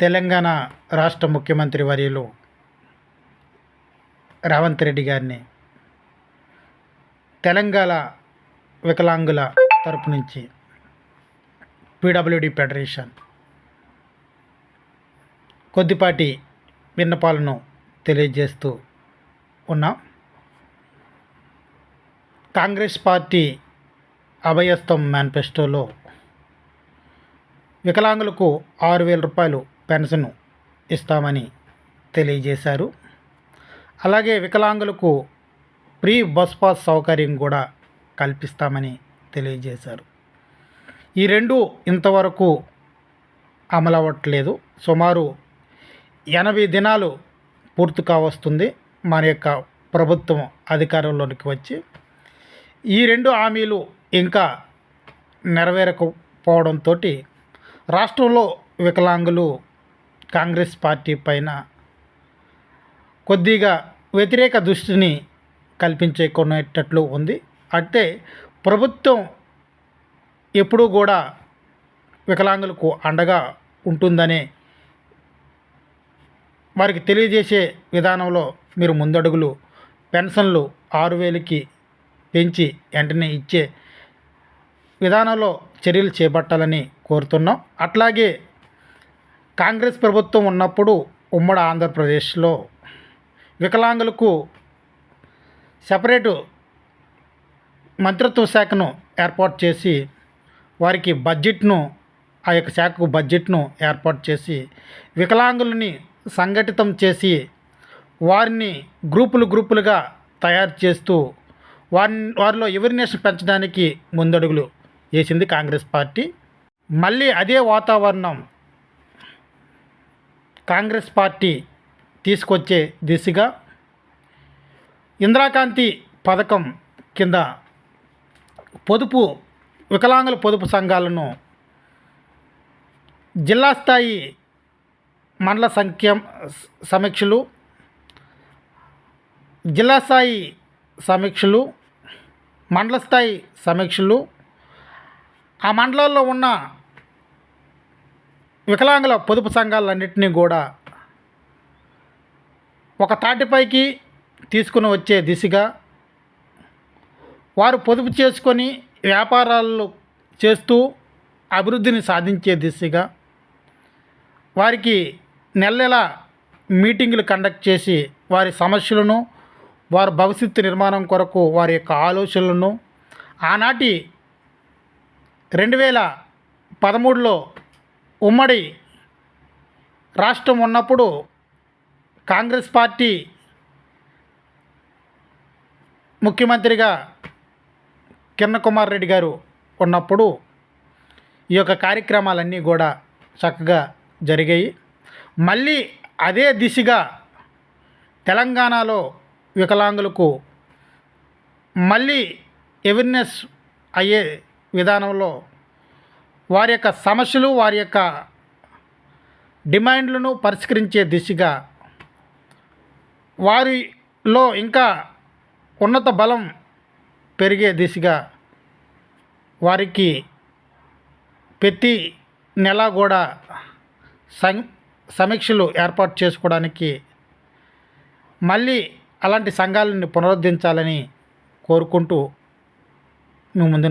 తెలంగాణ రాష్ట్ర ముఖ్యమంత్రి వర్యులు రేవంత్ రెడ్డి గారిని తెలంగాణ వికలాంగుల తరపు నుంచి పీడబ్ల్యూడి ఫెడరేషన్ కొద్దిపాటి విన్నపాలను తెలియజేస్తూ ఉన్నాం. కాంగ్రెస్ పార్టీ అభయస్థం మేనిఫెస్టోలో వికలాంగులకు ఆరు వేల రూపాయలు పెన్షన్ ఇస్తామని తెలియజేశారు. అలాగే వికలాంగులకు ఫ్రీ బస్ పాస్ సౌకర్యం కూడా కల్పిస్తామని తెలియజేశారు. ఈ రెండు ఇంతవరకు అమలవ్వట్లేదు. సుమారు ఎనభై దినాలు పూర్తి కావస్తుంది మన యొక్క ప్రభుత్వం అధికారంలోనికి వచ్చి. ఈ రెండు హామీలు ఇంకా నెరవేరకపోవడంతో రాష్ట్రంలో వికలాంగులు కాంగ్రెస్ పార్టీ పైన కొద్దిగా వ్యతిరేక దృష్టిని కల్పించేకునేటట్లు ఉంది. అంటే ప్రభుత్వం ఎప్పుడూ కూడా వికలాంగులకు అండగా ఉంటుందనే వారికి తెలియజేసే విధానంలో మీరు ముందడుగులు పెన్షన్లు ఆరు వేలకి పెంచి వెంటనే ఇచ్చే విధానంలో చర్యలు చేపట్టాలని కోరుతున్నాం. అట్లాగే కాంగ్రెస్ ప్రభుత్వం ఉన్నప్పుడు ఉమ్మడి ఆంధ్రప్రదేశ్లో వికలాంగులకు సపరేటు మంత్రిత్వ శాఖను ఏర్పాటు చేసి వారికి బడ్జెట్ను ఆ యొక్క శాఖకు బడ్జెట్ను ఏర్పాటు చేసి వికలాంగులని సంఘటితం చేసి వారిని గ్రూపులు గ్రూపులుగా తయారు చేస్తూ వారిని వారిలో అవేర్నెస్ పెంచడానికి ముందడుగులు వేసింది కాంగ్రెస్ పార్టీ. మళ్ళీ అదే వాతావరణం కాంగ్రెస్ పార్టీ తీసుకొచ్చే దిశగా ఇందిరాకాంతి పథకం కింద పొదుపు వికలాంగుల పొదుపు సంఘాలను జిల్లా స్థాయి మండల సంఖ్య సమీక్షలు జిల్లా స్థాయి సమీక్షలు మండల స్థాయి సమీక్షలు ఆ మండలాల్లో ఉన్న వికలాంగుల పొదుపు సంఘాలన్నింటినీ కూడా ఒక తాటిపైకి తీసుకుని వచ్చే దిశగా వారు పొదుపు చేసుకొని వ్యాపారాలు చేస్తూ అభివృద్ధిని సాధించే దిశగా వారికి నెల నెల మీటింగులు కండక్ట్ చేసి వారి సమస్యలను వారి భవిష్యత్తు నిర్మాణం కొరకు వారి యొక్క ఆలోచనలను ఆనాటి రెండు వేల పదమూడులో ఉమ్మడి రాష్ట్రం ఉన్నప్పుడు కాంగ్రెస్ పార్టీ ముఖ్యమంత్రిగా కిరణ్ కుమార్ రెడ్డి గారు ఉన్నప్పుడు ఈ యొక్క కార్యక్రమాలన్నీ కూడా చక్కగా జరిగాయి. మళ్ళీ అదే దిశగా తెలంగాణలో వికలాంగులకు మళ్ళీ అవేర్నెస్ అయ్యే విధానంలో వారి యొక్క సమస్యలు వారి యొక్క డిమాండ్లను పరిష్కరించే దిశగా వారిలో ఇంకా ఉన్నత బలం పెరిగే దిశగా వారికి ప్రతి నెల కూడా సం సమీక్షలు ఏర్పాటు చేసుకోవడానికి మళ్ళీ అలాంటి సంఘాలను పునరుద్ధరించాలని కోరుకుంటూ మేము ముందు